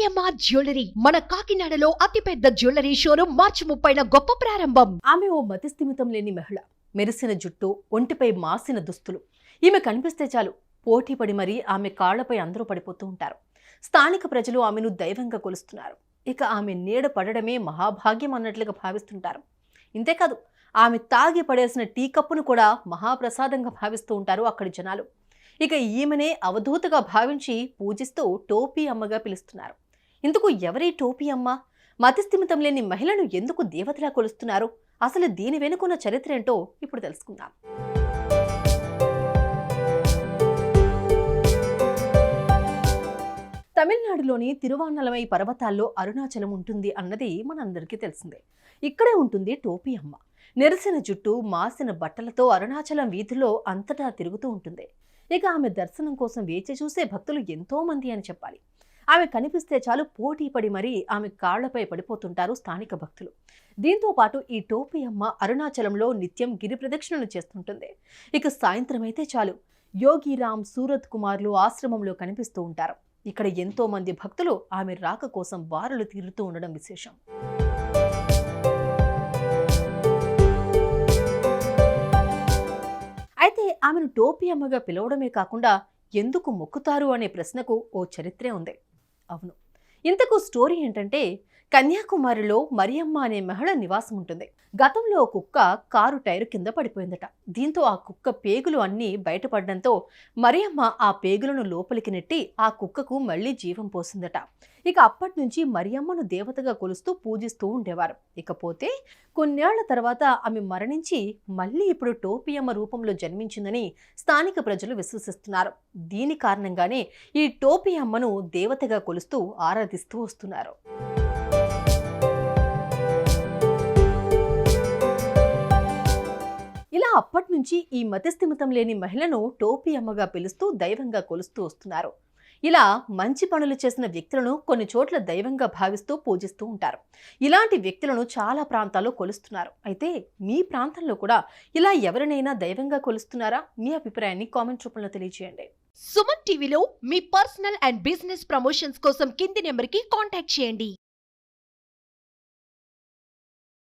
AMR jewellery. మన కాకినాడలో అతిపెద్ద జ్యువెలరీ షోరూమ్ మార్చి ముప్పైన గొప్ప ప్రారంభం. ఆమె ఓ మతిస్థిమితం లేని మహిళ. మెరిసిన జుట్టు ఒంటిపై మాసిన దుస్తులు. ఈమె కనిపిస్తే చాలు. పోటీపడి మరీ ఆమె కాళ్ళపై అందరూ పడిపోతూ ఉంటారు. స్థానిక ప్రజలు ఆమెను దైవంగా కొలుస్తున్నారు. ఇక ఆమె నీడ పడడమే మహాభాగ్యం అన్నట్లుగా భావిస్తుంటారు. ఇంతేకాదు ఆమె తాగి పడేసిన టీ కప్పును కూడా మహాప్రసాదంగా భావిస్తూ ఉంటారు అక్కడి జనాలు. ఇక ఈమెనే అవధూతగా భావించి పూజిస్తూ టోపీ అమ్మగా పిలుస్తున్నారు. ఇందుకు ఎవరి టోపీ అమ్మ? మతిస్థిమితం లేని మహిళను ఎందుకు దేవతలా కొలుస్తున్నారు? అసలు దీని వెనుకున్న చరిత్ర ఏంటో ఇప్పుడు తెలుసుకుందాం. తమిళనాడులోని తిరువాన్నలమై పర్వతాల్లో అరుణాచలం ఉంటుంది అన్నది మనందరికీ తెలిసిందే. ఇక్కడే ఉంటుంది టోపీ అమ్మ. నెరిసిన జుట్టు మాసిన బట్టలతో అరుణాచలం వీధిలో అంతటా తిరుగుతూ ఉంటుంది. ఇక ఆమె దర్శనం కోసం వేచి చూసే భక్తులు ఎంతోమంది అని చెప్పాలి. ఆమె కనిపిస్తే చాలు పోటీ పడి మరీ ఆమె కాళ్ళపై పడిపోతుంటారు స్థానిక భక్తులు. దీంతో పాటు ఈ టోపీ అమ్మ అరుణాచలంలో నిత్యం గిరి ప్రదక్షిణలు చేస్తుంటుంది. ఇక సాయంత్రం అయితే చాలు. యోగిరామ్ సూరత్ కుమార్లు ఆశ్రమంలో కనిపిస్తూ ఉంటారు. ఇక్కడ ఎంతో మంది భక్తులు ఆమె రాక కోసం బారులు తీరుతూ ఉండడం విశేషం. అయితే ఆమెను టోపీ అమ్మగా పిలవడమే కాకుండా ఎందుకు మొక్కుతారు అనే ప్రశ్నకు ఓ చరిత్రే ఉంది. అవును. ఇంతకు స్టోరీ ఏంటంటే కన్యాకుమారిలో మరియమ్మ అనే మహిళ నివాసం ఉంటుంది. గతంలో కుక్క కారు టైరు కింద పడిపోయిందట. దీంతో ఆ కుక్క పేగులు అన్నీ బయటపడడంతో మరియమ్మ ఆ పేగులను లోపలికి నెట్టి ఆ కుక్కకు మళ్ళీ జీవం పోసిందట. ఇక అప్పటి నుంచి మరియమ్మను దేవతగా కొలుస్తూ పూజిస్తూ ఉండేవారు. ఇకపోతే కొన్నేళ్ళ తర్వాత ఆమె మరణించి మళ్ళీ ఇప్పుడు టోపియమ్మ రూపంలో జన్మించిందని స్థానిక ప్రజలు విశ్వసిస్తున్నారు. దీని కారణంగానే ఈ టోపియమ్మను దేవతగా కొలుస్తూ ఆరాధిస్తూ వస్తున్నారు. ఇలా అప్పటి నుంచి ఈ మతిస్థిమితం లేని మహిళను టోపీ అమ్మగా పిలుస్తూ దైవంగా కొలుస్తూ వస్తున్నారు. ఇలా మంచి పనులు చేసిన వ్యక్తులను కొన్ని చోట్ల దైవంగా భావిస్తూ పూజిస్తూ ఉంటారు. ఇలాంటి వ్యక్తులను చాలా ప్రాంతాల్లో కొలుస్తున్నారు. అయితే మీ ప్రాంతంలో కూడా ఇలా ఎవరినైనా దైవంగా కొలుస్తున్నారా? మీ అభిప్రాయాన్ని కామెంట్ రూపంలో తెలియజేయండి సుమన్ టీవీలో మీ పర్సనల్ అండ్ బిజినెస్ ప్రమోషన్స్ కోసం కింది నెంబర్కి కాంటాక్ట్ చేయండి.